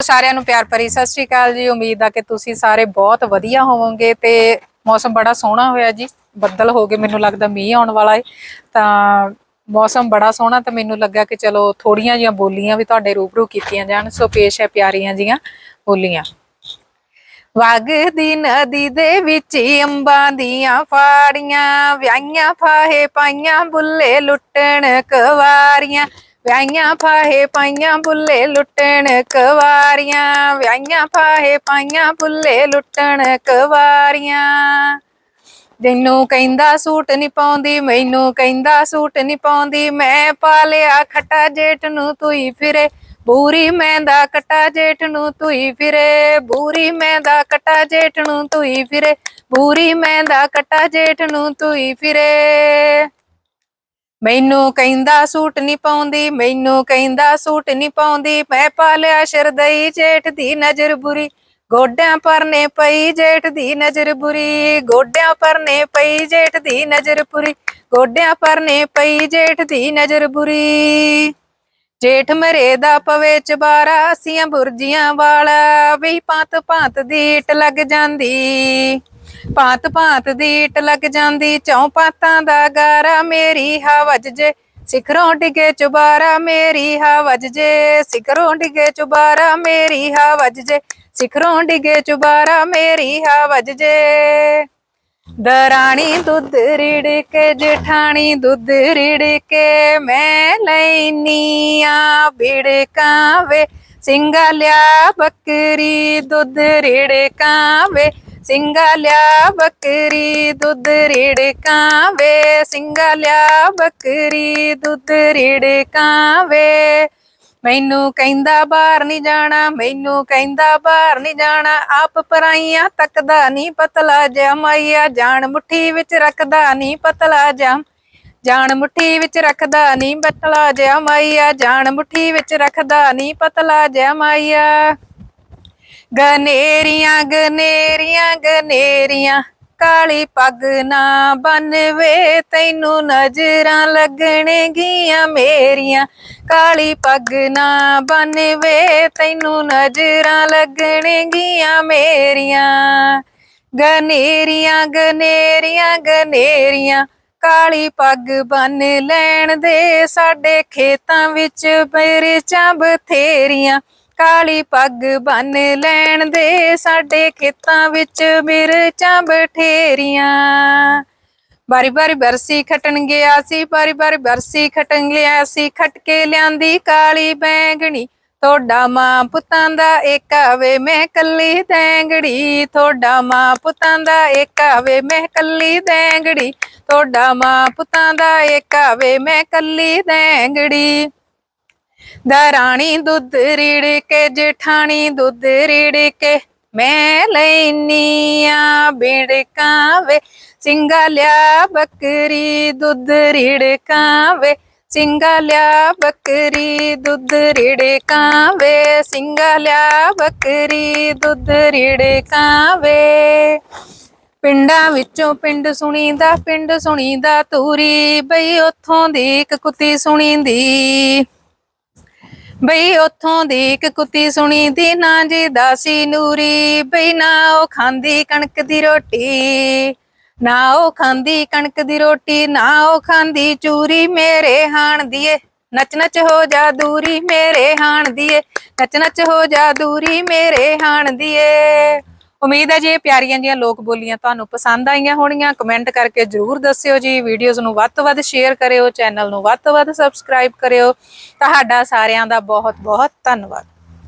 ਸਾਰਿਆਂ ਨੂੰ ਪਿਆਰ ਭਰੀ ਸਤਿ ਸ਼੍ਰੀ ਅਕਾਲ ਜੀ। ਉਮੀਦ ਆ ਕਿ ਤੁਸੀਂ ਸਾਰੇ ਬਹੁਤ ਵਧੀਆ ਹੋਵੋਗੇ ਤੇ ਮੌਸਮ ਬੜਾ ਸੋਹਣਾ ਹੋਇਆ ਜੀ। ਬੱਦਲ ਹੋ ਗਏ, ਮੈਨੂੰ ਲੱਗਦਾ ਮੀਂਹ ਆਉਣ ਵਾਲਾ ਹੈ ਤਾਂ ਮੌਸਮ ਬੜਾ ਸੋਹਣਾ ਤਾਂ ਮੈਨੂੰ ਲੱਗਾ ਕਿ ਚਲੋ ਥੋੜੀਆਂ ਜੀਆਂ ਬੋਲੀਆਂ ਵੀ ਤੁਹਾਡੇ ਰੂਬਰੂ ਕੀਤੀਆਂ ਜਾਣ। ਸੋ ਪੇਸ਼ ਹੈ ਪਿਆਰੀਆਂ ਜੀਆਂ ਬੋਲੀਆਂ। ਵਗਦੀ ਨਦੀ ਦੇ ਵਿੱਚ ਅੰਬਾਂ ਦੀਆਂ ਫਾੜੀਆਂ, ਵਿਆਹੀਆਂ, ਫਾਹੇ ਪਾਈਆਂ, ਬੁੱਲੇ ਲੁੱਟਣ, ਕਵਾਰੀਆਂ। ਵਿਆਹੀਆਂ ਫਾਹੇ ਪਾਈਆਂ ਬੁੱਲੇ ਲੁੱਟਣ ਕਵਾਰੀਆਂ। ਵਿਆਹੀਆਂ ਫਾਹੇ ਪਾਈਆਂ ਬੁੱਲੇ ਲੁੱਟਣ ਕਵਾਰੀਆਂ। ਤੈਨੂੰ ਕਹਿੰਦਾ ਸੂਟ ਨਹੀਂ ਪਾਉਂਦੀ, ਮੈਨੂੰ ਕਹਿੰਦਾ ਸੂਟ ਨਹੀਂ ਪਾਉਂਦੀ। ਮੈਂ ਪਾ ਲਿਆ ਖੱਟਾ ਜੇਠ ਨੂੰ ਤੂੰ ਫਿਰੇ। ਬੂਰੀ ਮੈਂ ਦਾ ਕਟਾ ਜੇਠ ਨੂੰ ਤੂੰ ਫਿਰੇ। ਬੂਰੀ ਮੈਂ ਦਾ ਕਟਾ ਜੇਠ ਨੂੰ ਤੂੰ ਫਿਰੇ। ਬੂਰੀ ਮੈਂ ਦਾ ਕਟਾ ਜੇਠ ਨੂੰ ਤੂੰ ਫਿਰੇ। ਮੈਨੂੰ ਕਹਿੰਦਾ ਸੂਟ ਨਹੀਂ ਪਾਉਂਦੀ, ਮੈਨੂੰ ਕਹਿੰਦਾ ਸੂਟ ਨਹੀਂ ਪਾਉਂਦੀ। ਮੈਂ ਪਾਲਿਆ ਸ਼ਰਦਈ ਜੇਠ ਦੀ ਨਜ਼ਰ ਬੁਰੀ, ਗੋਡਿਆਂ ਪਰ ਪਈ ਜੇਠ ਦੀ ਨਜ਼ਰ ਬੁਰੀ। ਗੋਡਿਆਂ ਪਰ ਪਈ ਜੇਠ ਦੀ ਨਜ਼ਰ ਬੁਰੀ, ਗੋਡਿਆਂ ਪਰ ਪਈ ਜੇਠ ਦੀ ਨਜ਼ਰ ਬੁਰੀ। ਜੇਠ ਮਰੇ ਦਾ ਪਵੇ ਚਬਾਰਾ ਅਸੀਂ ਬੁਰਜੀਆਂ ਵਾਲਾ, ਵੀ ਪਾਤ ਪਾਤ ਦੀ ਇੱਟ ਲੱਗ ਜਾਂਦੀ। ਪਾਤ ਪਾਤ ਦੀ ਇੱਟ ਲੱਗ ਜਾਂਦੀ, ਚੌਂ ਪਾਤਾਂ ਦਾ ਗਾਰਾ, ਮੇਰੀ ਹਵਜ ਜੇ ਸਿਖਰੋਂ ਡਿਗੇ ਚੁਬਾਰਾ, ਮੇਰੀ ਹਵਜ ਜੇ ਸਿਖਰੋਂ ਡਿਗੇ ਚੁਬਾਰਾ, ਮੇਰੀ ਹਵਜ ਜੇ ਸਿਖਰੋਂ ਡਿਗੇ ਚੁਬਾਰਾ, ਮੇਰੀ ਹਵਜ ਜੇ। ਦਰਾਣੀ ਦੁੱਧ ਰਿੜ ਕੇ, ਜਠਾਣੀ ਦੁੱਧ ਰਿੜ ਕੇ, ਮੈਂ ਲੈਨੀ ਆ ਵੇ ਸਿੰਘਾ ਲਿਆ ਬੱਕਰੀ ਦੁੱਧ ਰਿੜ ਵੇ ਸਿੰਘਾ ਲਿਆ ਬੱਕਰੀ ਦੁੱਧ ਰਿੜਕਾਂ ਵੇ ਸਿੰਘਾ ਲਿਆ ਬੱਕਰੀ ਦੁੱਧ ਰਿੜਕਾਂ ਵੇ ਮੈਨੂੰ ਕਹਿੰਦਾ ਬਾਹਰ ਨਹੀਂ ਜਾਣਾ, ਮੈਨੂੰ ਕਹਿੰਦਾ ਬਾਹਰ ਨਹੀਂ ਜਾਣਾ। ਆਪ ਪਰਾਈਆਂ ਤੱਕਦਾ ਨਹੀਂ ਪਤਲਾ ਜਿਹਾ, ਮਾਈਆ ਜਾਨ ਮੁੱਠੀ ਵਿੱਚ ਰੱਖਦਾ ਨਹੀਂ ਪਤਲਾ ਜਿਹਾ। ਜਾਨ ਮੁੱਠੀ ਵਿੱਚ ਰੱਖਦਾ ਨਹੀਂ ਪਤਲਾ ਜਿਹਾ, ਮਾਈਆ ਜਾਨ ਮੁੱਠੀ ਵਿੱਚ ਰੱਖਦਾ ਨਹੀਂ ਪਤਲਾ ਜਿਹਾ, ਮਾਈਆ। ਗਨੇਰੀਆਂ ਗਨੇਰੀਆਂ ਗਨੇਰੀਆਂ। ਕਾਲੀ ਪੱਗ ਨਾ ਬੰਨਵੇ, ਤੈਨੂੰ ਨਜ਼ਰਾਂ ਲੱਗਣਗੀਆਂ ਮੇਰੀਆਂ। ਕਾਲੀ ਪੱਗ ਨਾ ਬੰਨਵੇ, ਤੈਨੂੰ ਨਜ਼ਰਾਂ ਲੱਗਣਗੀਆਂ ਮੇਰੀਆਂ। ਗਨੇਰੀਆਂ ਗਨੇਰੀਆਂ ਗਨੇਰੀਆਂ, ਕਾਲੀ ਪੱਗ ਬੰਨ ਲੈਣ ਦੇ ਸਾਡੇ ਖੇਤਾਂ ਵਿੱਚ ਮਿਰਚਾਂ ਬਥੇਰੀਆਂ ਕਾਲੀ ਪੱਗ ਬੰਨ ਲੈਣ ਦੇ ਸਾਡੇ ਖੇਤਾਂ ਵਿੱਚ ਮਿਰਚਾਂ ਬਠੇਰੀਆਂ। ਬਾਰੀ ਬਾਰੀ ਬਰਸੀ ਖਟਣ ਗਿਆ ਸੀ, ਬਾਰੀ ਬਾਰੀ ਬਰਸੀ ਖਟਣ ਗਿਆ ਸੀ ਖਟ ਕੇ ਲਿਆਂਦੀ ਕਾਲੀ ਬੈਂਗਣੀ। ਤੁਹਾਡਾ ਮਾਂ ਪੁੱਤਾਂ ਦਾ ਏਕਾਵੇ ਮੈਂ ਕੱਲੀ ਦੈਂਗੜੀ ਤੁਹਾਡਾ ਮਾਂ ਪੁੱਤਾਂ ਦਾ ਏਕਾਵੇ ਮੈਂ ਕੱਲੀ ਦੈਂਗੜੀ ਤੁਹਾਡਾ ਮਾਂ ਪੁੱਤਾਂ ਦਾ ਏਕਾ ਏਕਾਵੇ ਮੈਂ ਕੱਲੀ ਦੈਂਗੜੀ ਦਰਾਣੀ ਦੁੱਧ ਰੀੜ ਕੇ, ਜੇਠਾਣੀ ਦੁੱਧ ਰਿੜ ਕੇ। ਮੈਂ ਲੈਨੀ ਆ ਬਿੜਕਾਂ ਵੇ, ਸਿੰਘਾ ਲਿਆ ਬੱਕਰੀ ਦੁੱਧ ਰਿੜਕਾਂ ਵੇ। ਸਿੰਘਾ ਲਿਆ ਬੱਕਰੀ ਦੁੱਧ ਰਿੜਕਾਂ ਵੇ, ਸਿੰਘਾ ਲਿਆ ਬੱਕਰੀ ਦੁੱਧ ਰਿੜਕਾਂ ਵੇ। ਪਿੰਡਾਂ ਵਿੱਚੋਂ ਪਿੰਡ ਸੁਣੀਦਾ ਪਿੰਡ ਸੁਣੀਦਾ ਤੂਰੀ ਬਈ, ਉੱਥੋਂ ਦੀ ਇੱਕ ਕੁੱਤੀ ਸੁਣੀਂਦੀ। ਬਈ ਉੱਥੋਂ ਦੀ ਇੱਕ ਕੁੱਤੀ ਸੁਣੀ ਦੀ ਨਾ ਜੀ ਦਾਸੀ ਨੂਰੀ, ਬਈ ਨਾ ਉਹ ਖਾਂਦੀ ਕਣਕ ਦੀ ਰੋਟੀ। ਨਾ ਉਹ ਖਾਂਦੀ ਕਣਕ ਦੀ ਰੋਟੀ, ਨਾ ਉਹ ਖਾਂਦੀ ਚੂਰੀ, ਮੇਰੇ ਹਾਣ ਦੀਏ। ਨੱਚ ਨੱਚ ਹੋ ਜਾ ਦੂਰੀ, ਮੇਰੇ ਹਾਣ ਦੀਏ। ਨੱਚ ਨੱਚ ਹੋ ਜਾ ਦੂਰੀ, ਮੇਰੇ ਹਾਣ ਦੀਏ। ਉਮੀਦ ਹੈ ਜੀ ਇਹ ਪਿਆਰੀਆਂ ਜੀਆਂ ਲੋਕ ਬੋਲੀਆਂ ਤੁਹਾਨੂੰ ਪਸੰਦ ਆਈਆਂ ਹੋਣਗੀਆਂ। ਕਮੈਂਟ ਕਰਕੇ ਜਰੂਰ ਦੱਸਿਓ ਜੀ। ਵੀਡੀਓਜ਼ ਨੂੰ ਵੱਧ ਤੋਂ ਵੱਧ ਸ਼ੇਅਰ ਕਰਿਓ, ਚੈਨਲ ਨੂੰ ਵੱਧ ਤੋਂ ਵੱਧ ਸਬਸਕ੍ਰਾਈਬ ਕਰਿਓ। ਤੁਹਾਡਾ ਸਾਰਿਆਂ ਦਾ ਬਹੁਤ ਬਹੁਤ ਧੰਨਵਾਦ।